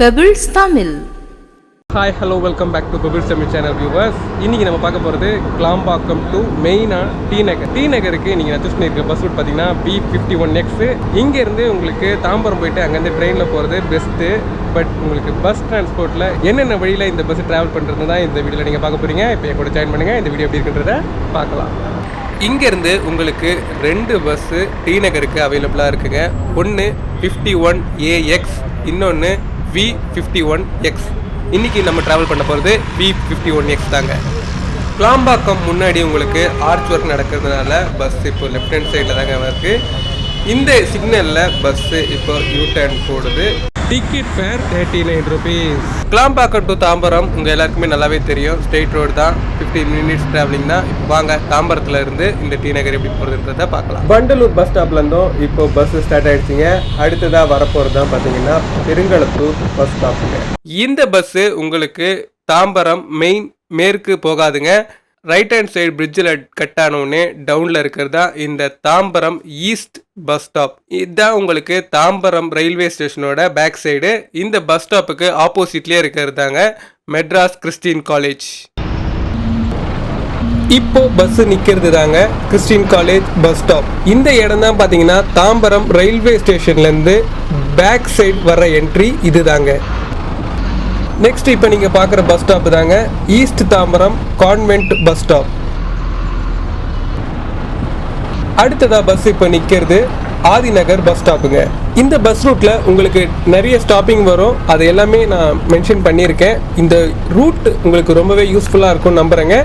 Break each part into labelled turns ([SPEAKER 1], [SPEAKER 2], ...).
[SPEAKER 1] Pebbles Tamil
[SPEAKER 2] hi hello welcome back to Bubble Tamil channel viewers இன்னைக்கு நம்ம பார்க்க போகிறது கிளாம்பாக்கம் டு மெயினாக டி நகர் டி நகருக்கு நீங்கள் நான் சூஸ் பண்ணியிருக்க பஸ் ரூட் பார்த்தீங்கன்னா பி ஃபிஃப்டி ஒன் எக்ஸு இங்கேருந்து உங்களுக்கு தாம்பரம் போயிட்டு அங்கேருந்து ட்ரெயினில் போகிறது பெஸ்ட்டு பட் உங்களுக்கு பஸ் டிரான்ஸ்போர்ட்டில் என்னென்ன வழியில் இந்த பஸ் ட்ராவல் பண்ணுறது தான் இந்த வீடியோவில் நீங்கள் பார்க்க போகிறீங்க இப்போ என் கூட ஜாயின் பண்ணுங்கள் இந்த வீடியோ எப்படி இருக்குன்றத பார்க்கலாம். இங்கேருந்து உங்களுக்கு ரெண்டு பஸ்ஸு டி நகருக்கு அவைலபிளாக இருக்குங்க. ஒன்று ஃபிஃப்டி ஒன் ஏஎக்ஸ் இன்னொன்று வி ஃபிஃப்டி ஒன் எக்ஸ் இன்றைக்கி நம்ம ட்ராவல் பண்ண போகிறது வி ஃபிஃப்டி ஒன் எக்ஸ் தாங்க. கிளாம்பாக்கம் முன்னாடி உங்களுக்கு ஆர்ச் ஒர்க் நடக்கிறதுனால பஸ் இப்போ லெஃப்ட் ஹேண்ட் சைடில் தாங்க இருக்குது இந்த சிக்னலில் பஸ்ஸு இப்போ யூ டர்ன் போடுது. Ticket fare thirty nine rupees Kilambakkam to Tambaram உங்கள் எல்லாருக்குமே நல்லாவே தெரியும். ஸ்ட்ரெயிட் ரோடு தான். ஃபிஃப்டி மினிட்ஸ் ட்ராவலிங் தான். இப்போ வாங்க தாம்பரத்தில் இருந்து இந்த டி நகர் எப்படி போகிறதுன்றத பார்க்கலாம். வண்டலூர் பஸ் ஸ்டாப்லேருந்தும் இப்போ பஸ் ஸ்டார்ட் ஆகிடுச்சிங்க அடுத்ததாக வரப்போகிறது தான் பார்த்தீங்கன்னா பெருங்களத்தூர் பஸ் ஸ்டாப்புங்க இந்த பஸ்ஸு உங்களுக்கு தாம்பரம் மெயின் மேற்கு போகாதுங்க. ரைட் ஹேண்ட் சைடு பிரிட்ஜில் கட் ஆனவுடனே டவுனில் இருக்கிறது? தான் இந்த தாம்பரம் ஈஸ்ட் பஸ் ஸ்டாப் இதுதான் உங்களுக்கு தாம்பரம் ரயில்வே ஸ்டேஷனோட பேக் சைடு இந்த பஸ் ஸ்டாப்புக்கு ஆப்போசிட்லேயே இருக்கிறது தாங்க மெட்ராஸ் கிறிஸ்டின் காலேஜ் இப்போ பஸ் நிற்கிறது தாங்க கிறிஸ்டின் காலேஜ் பஸ் ஸ்டாப் இந்த இடம் தான் பார்த்தீங்கன்னா தாம்பரம் ரயில்வே ஸ்டேஷன்லேருந்து பேக் சைடு வர என்ட்ரி இது தாங்க நெக்ஸ்ட் இப்போ நீங்கள் பார்க்குற பஸ் ஸ்டாப் தாங்க. East Tambaram convent bus stop அடுத்ததாக பஸ் இப்போ நிற்கிறது ஆதிநகர் பஸ் ஸ்டாப்புங்க இந்த பஸ் ரூட்டில் உங்களுக்கு நிறைய ஸ்டாப்பிங் வரும். அது எல்லாமே நான் மென்ஷன் பண்ணியிருக்கேன். இந்த ரூட் உங்களுக்கு ரொம்பவே யூஸ்ஃபுல்லாக இருக்கும்னு நம்புறேங்க.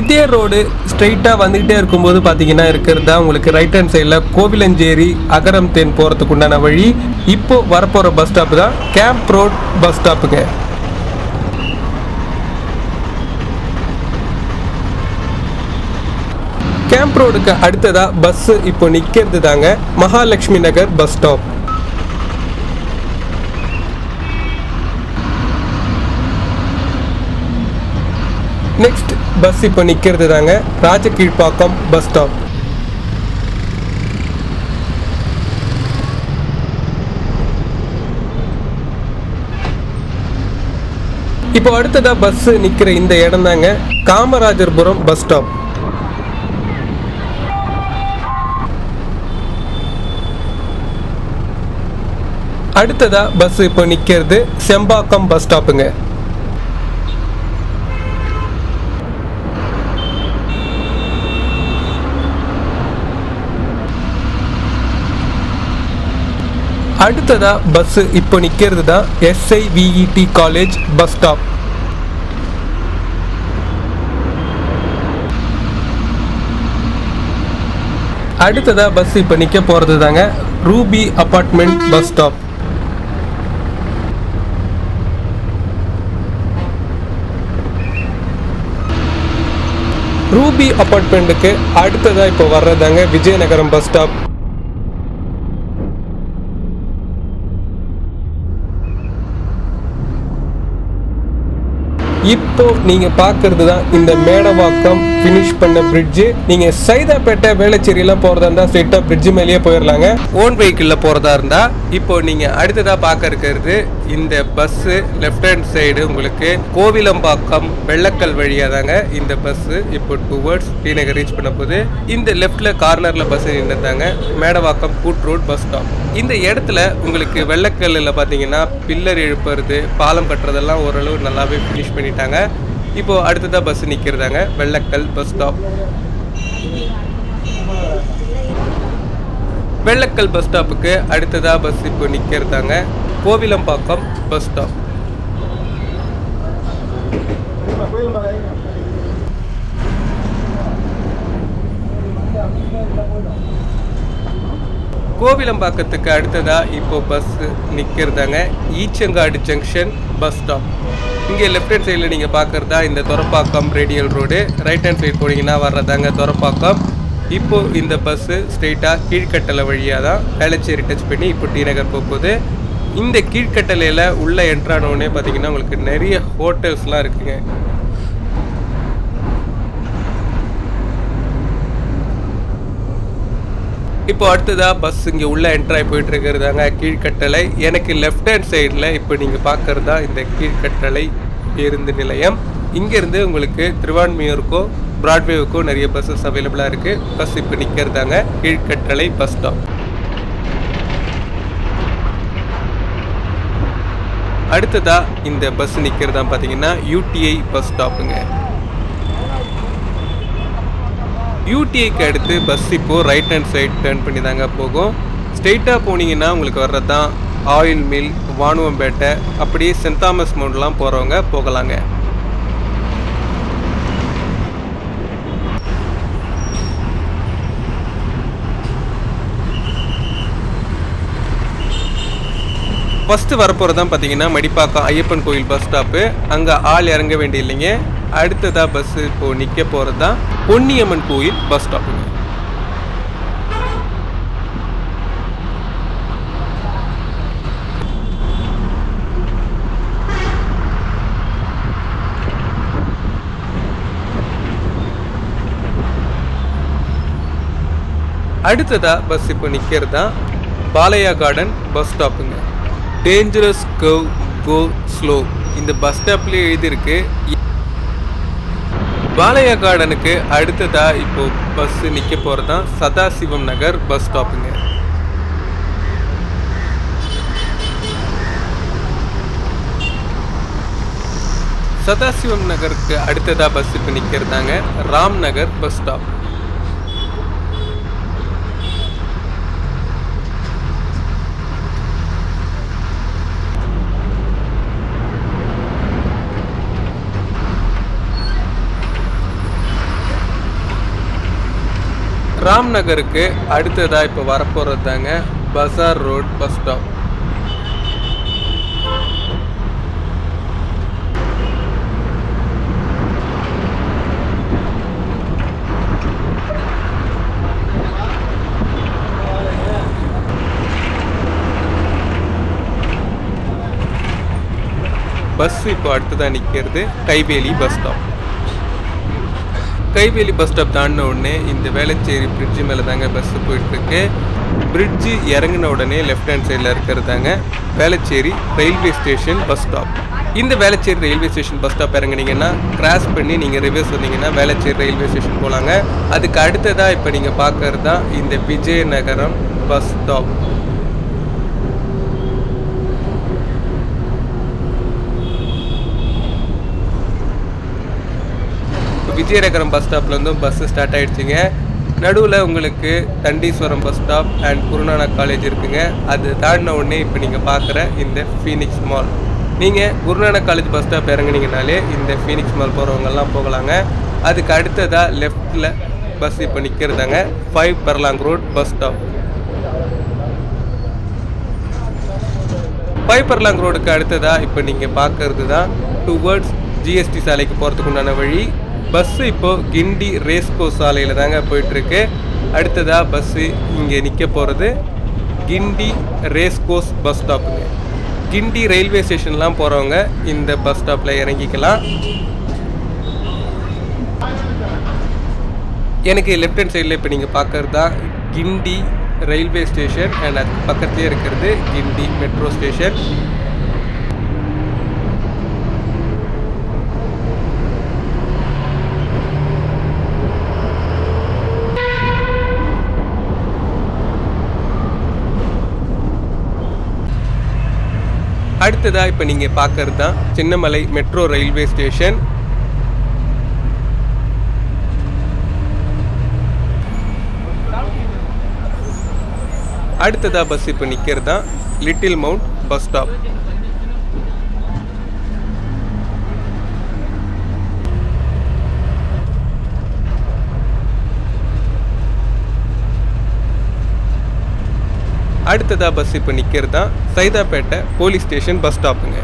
[SPEAKER 2] இதே ரோடு ஸ்ட்ரைட்டாக வந்துகிட்டே இருக்கும்போது பார்த்தீங்கன்னா இருக்கிறதா உங்களுக்கு ரைட் ஹேண்ட் சைடில் கோவிலஞ்சேரி அகரம் தேன் போகிறதுக்கு உண்டான வழி. இப்போது வரப்போகிற பஸ் ஸ்டாப்பு தான் கேம்ப் ரோட் பஸ் ஸ்டாப்புங்க கேம்ப் ரோடுக்கு அடுத்ததா பஸ் இப்போ நிக்கிறது தாங்க Mahalakshmi Nagar bus stop next bus இப்போ நிக்கிறது தாங்க ராஜகீழ்ப்பாக்கம் பஸ் ஸ்டாப் இப்போ அடுத்ததா பஸ் நிக்கிற இந்த இடம் தாங்க காமராஜர்புரம் பஸ் ஸ்டாப் அடுத்ததாக பஸ் இப்போ நிற்கிறது செம்பாக்கம் பஸ் ஸ்டாப்புங்க அடுத்ததாக பஸ் இப்போ நிற்கிறது தான் எஸ்ஐவிஇடி காலேஜ் பஸ் ஸ்டாப் அடுத்ததாக பஸ் இப்போ நிற்க போகிறது தாங்க Ruby apartment bus stop Ruby அப்பார்ட்மெண்ட்டுக்கு அடுத்ததா இப்போ வர்றதாங்க விஜயநகரம் பஸ் ஸ்டாப். இப்போ நீங்க பார்க்கிறது தான் இந்த மேடவாக்கம் ஃபினிஷ் பண்ண பிரிட்ஜ் நீங்க சைதாப்பேட்டை வேளச்சேரியெல்லாம் போகிறதா போறதா இருந்தா ஸ்ட்ரெயிட்டா பிரிட்ஜ் மேலேயே போயிடலாங்க ஓன் வெஹிக்கிள்ல போறதா இருந்தா இப்போ நீங்க அடுத்ததா பார்க்க இருக்கிறது இந்த பஸ் லெஃப்ட் ஹேண்ட் சைடு உங்களுக்கு கோவிலம்பாக்கம் வெள்ளக்கல் வழியா தாங்க இந்த பஸ் இப்போ டுவர்ட்ஸ் டி நகர் ரீச் பண்ண போகுது. இந்த லெஃப்ட்ல கார்னர்ல பஸ் நின்றுதாங்க மேடவாக்கம் கூட் ரோட் பஸ் ஸ்டாப் இந்த இடத்துல உங்களுக்கு வெள்ளக்கல்லில் பார்த்தீங்கன்னா பில்லர் எழுப்புறது பாலம் கட்டுறதெல்லாம் ஓரளவு நல்லாவே ஃபினிஷ் பண்ணிட்டாங்க. இப்போ அடுத்ததாக bus நிற்கிறதாங்க Vellakkal bus stop Vellakkal bus ஸ்டாப்புக்கு அடுத்ததாக பஸ் இப்போ நிற்கிறதாங்க கோவிலம்பாக்கம் பஸ் ஸ்டாப் கோவிலம்பாக்கத்துக்கு அடுத்ததாக இப்போ பஸ் நிற்கிறதாங்க ஈச்சங்காடு ஜங்ஷன் பஸ் ஸ்டாப் இங்கே லெஃப்ட் ஹேண்ட் சைடில் நீங்கள் பார்க்குறதா இந்த Thoraipakkam radial road right hand side போனீங்கன்னா வர்றதாங்க தொரப்பாக்கம். இப்போ இந்த பஸ்ஸு ஸ்ட்ரெயிட்டாக கீழ்கட்டளை வழியாக தான் வேளச்சேரி டச் பண்ணி இப்போ டி நகர் போக போகுது. இந்த கீழ்கட்டளையில் உள்ளே என்ட்ரானோடனே பார்த்தீங்கன்னா உங்களுக்கு நிறைய ஹோட்டல்ஸ்லாம் இருக்குங்க. இப்போ அடுத்ததாக பஸ் இங்கே உள்ள என்ட்ராய் போயிட்டு இருக்கிறதாங்க கீழ்கட்டளை. எனக்கு லெஃப்ட் ஹேண்ட் சைடில் இப்போ நீங்கள் பார்க்குறதா தான் இந்த கீழ்கட்டளை பேருந்து நிலையம். இங்கேருந்து உங்களுக்கு திருவான்மியூருக்கும் பிராட்வேவுக்கும் நிறைய பஸ்ஸஸ் அவைலபிளாக இருக்குது பஸ் இப்போ நிற்கிறதாங்க கீழ்கட்டளை பஸ் ஸ்டாப் அடுத்ததாக இந்த பஸ் நிற்கிறதா பார்த்தீங்கன்னா யூடிஐ பஸ் ஸ்டாப்புங்க யூடிஐக்கு அடுத்து பஸ் இப்போது ரைட் ஹேண்ட் சைடு டேர்ன் பண்ணி தாங்க போகும் ஸ்ட்ரெயிட்டாக போனீங்கன்னா உங்களுக்கு வர்றது தான் ஆயில் மில் வானுவம்பேட்டை அப்படியே சென்ட் தாமஸ் மவுண்ட்லாம் போகிறவங்க போகலாங்க. ஃபஸ்ட்டு வரப்போகிறது தான் பார்த்தீங்கன்னா மடிப்பாக்கம் ஐயப்பன் கோயில் பஸ் ஸ்டாப்பு அங்கே ஆள் இறங்க வேண்டிய இல்லைங்க அடுத்ததாக பஸ்ஸு இப்போது நிற்க போகிறது தான் பொன்னியம்மன் கோயில் பஸ் ஸ்டாப்புங்க அடுத்ததாக பஸ் இப்போ நிற்கிறது தான் பாலையா கார்டன் பஸ் ஸ்டாப்புங்க டேஞ்சரஸ் கவ் கோ ஸ்லோ இந்த பஸ் ஸ்டாப்லேயே எழுதியிருக்கு. பாலையா கார்டனுக்கு அடுத்ததாக இப்போ பஸ் நிற்க போகிறது தான் சதாசிவம் நகர் பஸ் ஸ்டாப்புங்க சதாசிவம் நகருக்கு அடுத்ததாக பஸ் இப்போ நிற்கிறதாங்க ராம் நகர் பஸ் ஸ்டாப் ராம் நகருக்கு அடுத்ததாக இப்போ வரப்போகிறது தாங்க Bazaar road bus stop. Bus இப்போ அடுத்ததாக நிற்கிறது Kaiveli bus stop. Kaiveli bus stop தாண்டின உடனே இந்த வேளச்சேரி பிரிட்ஜு மேலே தாங்க பஸ்ஸு போயிட்டுருக்கு. பிரிட்ஜு இறங்கின உடனே லெஃப்ட் ஹேண்ட் சைடில் இருக்கிறதாங்க Velachery railway station bus stop இந்த Velachery railway station bus stop இறங்குனீங்கன்னா cross பண்ணி நீங்கள் ரிவர்ஸ் வந்தீங்கன்னா வேளச்சேரி ரயில்வே ஸ்டேஷன் போகலாங்க அதுக்கு அடுத்ததாக இப்போ நீங்கள் பார்க்கறது தான் இந்த Vijayanagaram bus stop Vijayanagaram bus ஸ்டாப்லேருந்தும் bus start ஆகிடுச்சிங்க நடுவில் உங்களுக்கு Dandeeswaram bus stop and Guru Nanak college இருக்குங்க. அது தாண்டின உடனே இப்போ நீங்கள் பார்க்குற இந்த ஃபீனிக்ஸ் மால் நீங்கள் குருநானக் காலேஜ் பஸ் ஸ்டாப் இறங்குனீங்கனாலே இந்த ஃபீனிக்ஸ் மால் போகிறவங்கெல்லாம் போகலாங்க. அதுக்கு அடுத்ததாக லெஃப்டில் பஸ் இப்போ நிற்கிறதாங்க five furlong road bus stop five ரோடுக்கு அடுத்ததாக இப்போ நீங்கள் பார்க்கறது தான் டுவர்ட்ஸ் ஜிஎஸ்டி சாலைக்கு போகிறதுக்கு உண்டான வழி. பஸ்ஸு இப்போது கிண்டி ரேஸ்கோ சாலையில் தாங்க போயிட்டுருக்கு. அடுத்ததாக பஸ்ஸு இங்கே நிற்க போகிறது கிண்டி ரேஸ்கோஸ் பஸ் ஸ்டாப்புங்க கிண்டி ரயில்வே ஸ்டேஷன்லாம் போகிறவங்க இந்த பஸ் ஸ்டாப்பில் இறங்கிக்கலாம். எனக்கு லெஃப்ட் ஹேண்ட் சைடில் இப்போ நீங்கள் பார்க்கறது தான் கிண்டி ரயில்வே ஸ்டேஷன் அண்ட் அதுக்கு பக்கத்துலேயே இருக்கிறது கிண்டி மெட்ரோ ஸ்டேஷன் அடுத்ததாக இப்போ நீங்கள் பார்க்கறது தான் சின்னமலை மெட்ரோ ரயில்வே ஸ்டேஷன். அடுத்ததாக பஸ் இப்போ நிற்கிறது தான் லிட்டில் மவுண்ட் பஸ் ஸ்டாப். அடுத்ததாக பஸ் இப்போ நிற்கிறது தான் சைதாப்பேட்டை போலீஸ் ஸ்டேஷன் பஸ் ஸ்டாப்புங்க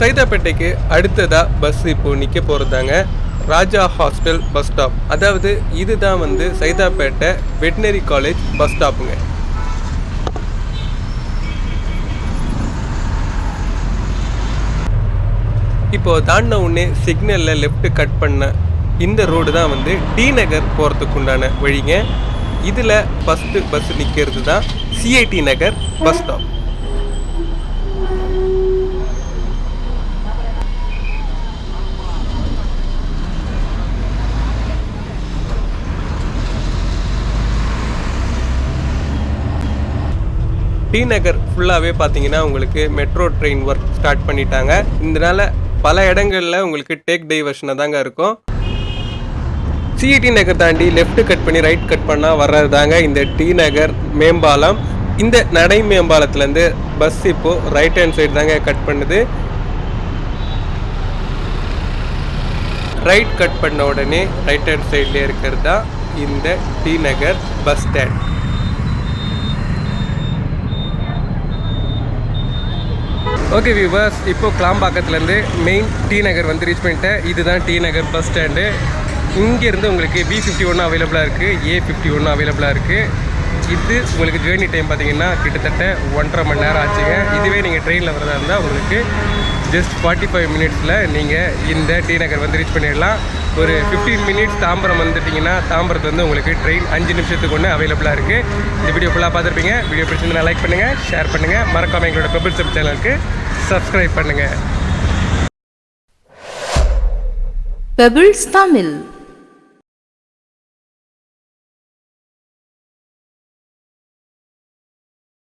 [SPEAKER 2] சைதாப்பேட்டைக்கு அடுத்ததாக பஸ் இப்போ நிற்க போகிறதாங்க ராஜா ஹாஸ்டல் பஸ் ஸ்டாப் அதாவது இதுதான் வந்து சைதாப்பேட்டை வெட்டினரி காலேஜ் பஸ் ஸ்டாப்புங்க இப்போ தாண்டின உடனே சிக்னலில் லெஃப்ட் கட் பண்ண இந்த ரோடு தான் வந்து டி நகர் போகிறதுக்கு உண்டான வழிங்க. இதில் ஃபஸ்ட்டு பஸ் நிற்கிறது தான் CIT Nagar bus stop T Nagar ஃபுல்லாகவே பார்த்தீங்கன்னா உங்களுக்கு மெட்ரோ ட்ரெயின் ஒர்க் ஸ்டார்ட் பண்ணிட்டாங்க. இதனால பல இடங்களில் உங்களுக்கு டேக் டைவர்ஷனாக தாங்க இருக்கும். சிஇடி நகர் தாண்டி லெஃப்ட் கட் பண்ணி ரைட் கட் பண்ணால் வர்றது தாங்க இந்த டி நகர் மேம்பாலம். இந்த நடை மேம்பாலத்துலேருந்து பஸ் இப்போது ரைட் ஹேண்ட் சைடு தாங்க கட் பண்ணுது. ரைட் கட் பண்ண உடனே ரைட் ஹேண்ட் சைடில் இருக்கிறது தான் இந்த T Nagar bus stand okay viewers இப்போ கிளாம்பாக்கத்துலேருந்து மெயின் டி நகர் வந்து ரீச் பண்ணிட்டேன். இதுதான் டி நகர் பஸ் ஸ்டாண்டு இங்கேருந்து உங்களுக்கு பி ஃபிஃப்டி ஒன்று அவைலபிளாக இருக்குது ஏ ஃபிஃப்டி ஒன்று அவைலபிளாக இருக்குது இது உங்களுக்கு ஜேர்னி டைம் பார்த்தீங்கன்னா கிட்டத்தட்ட ஒன்றரை மணி நேரம் ஆச்சுங்க. இதுவே நீங்கள் ட்ரெயினில் வரதா இருந்தால் உங்களுக்கு ஜஸ்ட் ஃபார்ட்டி ஃபைவ் மினிட்ஸில் நீங்கள் இந்த டி நகர் வந்து ரீச் பண்ணிடலாம். ஒரு ஃபிஃப்டீன் மினிட்ஸ் தாம்பரம் வந்துட்டிங்கன்னா தாம்பரத்து வந்து உங்களுக்கு ட்ரெயின் அஞ்சு நிமிஷத்துக்கு ஒன்று அவைலபிளாக இருக்குது இந்த வீடியோ ஃபுல்லாக பார்த்துருப்பீங்க. வீடியோ பிடிச்சிருந்தா லைக் பண்ணுங்கள் ஷேர் பண்ணுங்கள் மறக்காமல் எங்களோட பெபிள் சப் சேனலுக்கு சப்ஸ்கிரைப் பண்ணுங்கள்
[SPEAKER 1] பெபிள்ஸ் தமிழ்